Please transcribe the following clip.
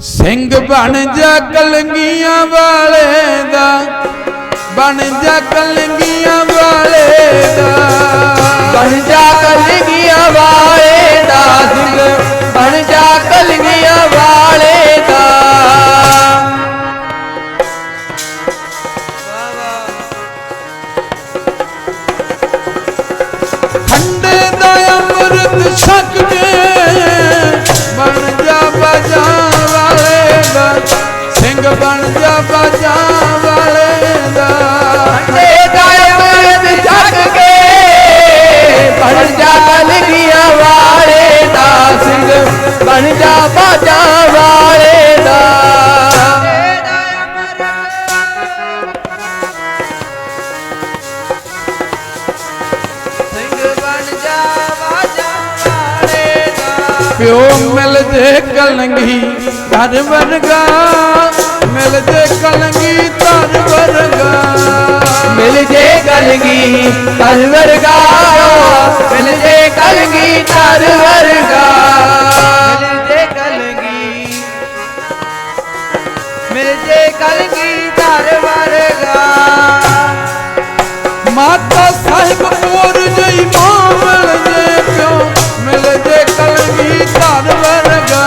ਸਿੰਘ ਬਣ ਜਾ ਕਲੰਗੀਆਂ ਵਾਲੇ ਦਾ, ਬਣ ਜਾ ਕਲੰਗੀਆਂ ਵਾਲੇ ਦਾ। ਬਣ ਜਾ ਕਲਗੀਆਂ ਵਾਲੇ ਦਾ ਸਿੰਘ, ਬਣ ਜਾ ਕਲਗੀਆਂ ਵਾਲੇ ਦਾ। ਖੰਡੇ ਦਾ ਅੰਮ੍ਰਿਤ ਛਕ ਕੇ ਬਣ ਜਾ ਬਾਜਾ ਸਿੰਘ ਬਣ ਜਾ ਬਾਜਾ ਵਾਲੇ ਦਾ। ਤੇ ਗਾਇਬ ਜਗ ਕੇ ਬਣ ਜਾ ਕਲਗੀਆਂ ਵਾਲੇ ਦਾ। ਸਿੰਘ ਬਣ ਜਾ ਬਾਜਾ ਵਾਲੇ ਦਾ। ਪਿਓ ਮਿਲ ਜੇ ਕਲੰਗੀ ਧਰ ਵਰਗਾ कल वर्गा मिल जे कलगी तर वर्गा मिल जे कलगी मिल जे कलगी तर वर्गा माता साहिब कोर जई मावल जे प्यो मिल जे कलगी तर वर्गा